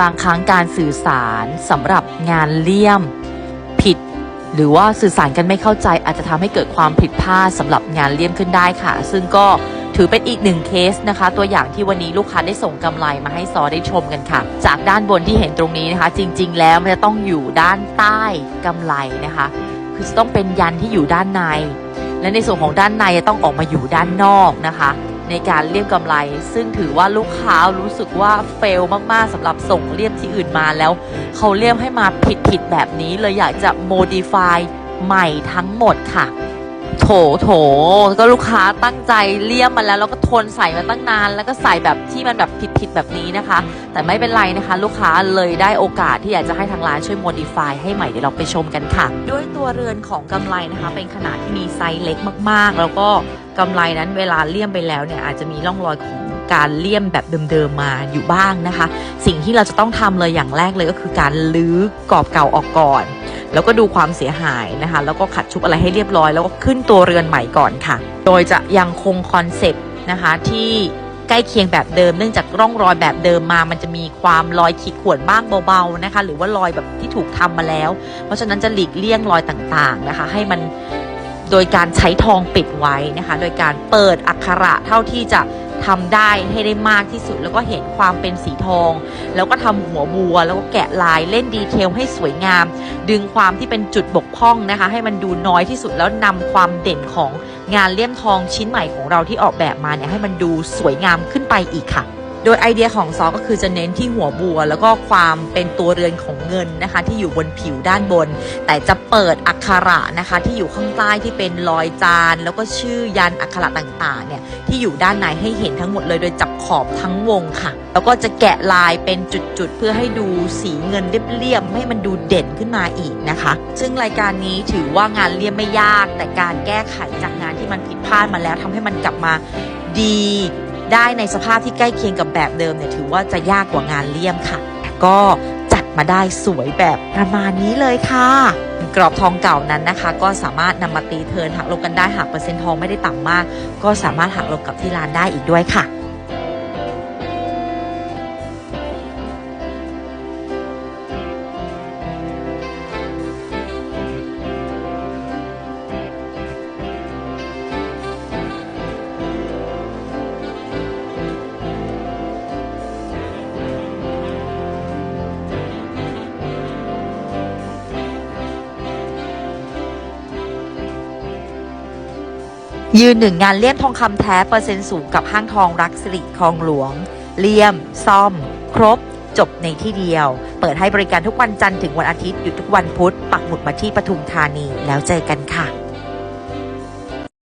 บางครั้งการสื่อสารสำหรับงานเลี่ยม ผิด หรือว่าสื่อสารกันไม่เข้าใจ อาจจะทำให้เกิดความผิดพลาดสำหรับงานเลี่ยมขึ้นได้ค่ะ ซึ่งก็ถือเป็นอีกหนึ่งเคสนะคะ ตัวอย่างที่วันนี้ลูกค้าได้ส่งกำไรมาให้ซอได้ชมกันค่ะ จากด้านบนที่เห็นตรงนี้นะคะ จริง ๆ แล้วมันจะต้องอยู่ด้านใต้กำไรนะคะ คือจะต้องเป็นยันที่อยู่ด้านใน และในส่วนของด้านในจะต้องออกมาอยู่ด้านนอกนะคะ ในการเลี่ยมกำไร ซึ่งถือว่าลูกค้ารู้สึกว่าเฟลมากๆสำหรับส่งเลี่ยมที่อื่นมาแล้ว เขาเลี่ยมให้มาผิดๆแบบนี้เลยอยากจะ modify ใหม่ทั้งหมดค่ะโถโถ ก็ลูกค้าตั้งใจเลี่ยมมาแล้วแล้วก็ทนใส่มาตั้งนาน แล้วก็ใส่แบบที่มันแบบผิดๆแบบนี้นะคะ แต่ไม่เป็นไรนะคะ ลูกค้าเลยได้โอกาสที่อยากจะให้ทางร้านช่วย modify ให้ใหม่เดี๋ยวเราไปชมกันค่ะ ด้วยตัวเรือนของกำไรนะคะ เป็นขนาดที่มีไซส์เล็กมากๆ แล้วก็ กำไรนั้นเวลาเลี่ยมไปแล้วเนี่ยอาจจะมีร่องรอยของการเลี่ยมแบบเดิมๆมาอยู่บ้างนะคะ สิ่งที่เราจะต้องทำเลยอย่างแรกเลยก็คือการลื้อกรอบเก่าออกก่อน แล้วก็ดูความเสียหายนะคะ แล้วก็ขัดชุบอะไรให้เรียบร้อย แล้วก็ขึ้นตัวเรือนใหม่ก่อนค่ะ โดยจะยังคงคอนเซปต์นะคะที่ใกล้เคียงแบบเดิมเนื่องจากร่องรอยแบบเดิมมา มันจะมีความรอยขีดข่วนบ้างเบาๆนะคะ หรือว่ารอยแบบที่ถูกทำมาแล้ว เพราะฉะนั้นจะหลีกเลี่ยงรอยต่างๆนะคะ ให้มัน โดยการใช้ทองปิดไว้นะคะ โดยการเปิดอักขระเท่าที่จะทำได้ให้ได้มากที่สุด แล้วก็เห็นความเป็นสีทอง แล้วก็ทำหัวบัว แล้วก็แกะลายเล่นดีเทลให้สวยงาม ดึงความที่เป็นจุดบกพร่องนะคะ ให้มันดูน้อยที่สุดแล้วนำความเด่นของงานเลี่ยมทองชิ้นใหม่ของเราที่ออกแบบมาเนี่ยให้มันดูสวยงามขึ้นไปอีกค่ะ โดยไอเดียของซอก็คือจะเน้นที่หัวบัว แล้วก็ความเป็นตัวเรือนของเงินนะคะ ที่อยู่บนผิวด้านบน แต่จะเปิดอักขระนะคะ ที่อยู่ข้างใต้ที่เป็นรอยจาน แล้วก็ชื่อยันอักขระต่างๆเนี่ยที่อยู่ด้านในให้เห็นทั้งหมดเลยโดยจับขอบทั้งวงค่ะ แล้วก็จะแกะลายเป็นจุดๆ เพื่อให้ดูสีเงินเรียบๆให้มันดูเด่นขึ้นมาอีกนะคะ ซึ่งรายการนี้ถือว่างานเลี่ยมไม่ยาก แต่การแก้ไขจากงานที่มันผิดพลาดมาแล้วทำให้มันกลับมาดี ได้ในสภาพที่ใกล้เคียงกับแบบเดิมเนี่ยถือว่าจะยากกว่างานเลี่ยมค่ะแต่ก็จัดมาได้สวยแบบประมาณนี้เลยค่ะ กรอบทองเก่านั้นนะคะ ก็สามารถนำมาตีเทินหักลบกันได้หากเปอร์เซ็นต์ทองไม่ได้ต่ำมาก ก็สามารถหักลบกับที่ร้านได้อีกด้วยค่ะ ยืนหนึ่งงานเลี่ยมทองคำแท้เปอร์เซ็นต์สูงกับห้างทองรักสิริคลองหลวง เลี่ยม ซ่อม ครบ จบในที่เดียว เปิดให้บริการทุกวันจันทร์ถึงวันอาทิตย์หยุดทุกวันพุธ ปักหมุดมาที่ปทุมธานีแล้วเจอกันค่ะ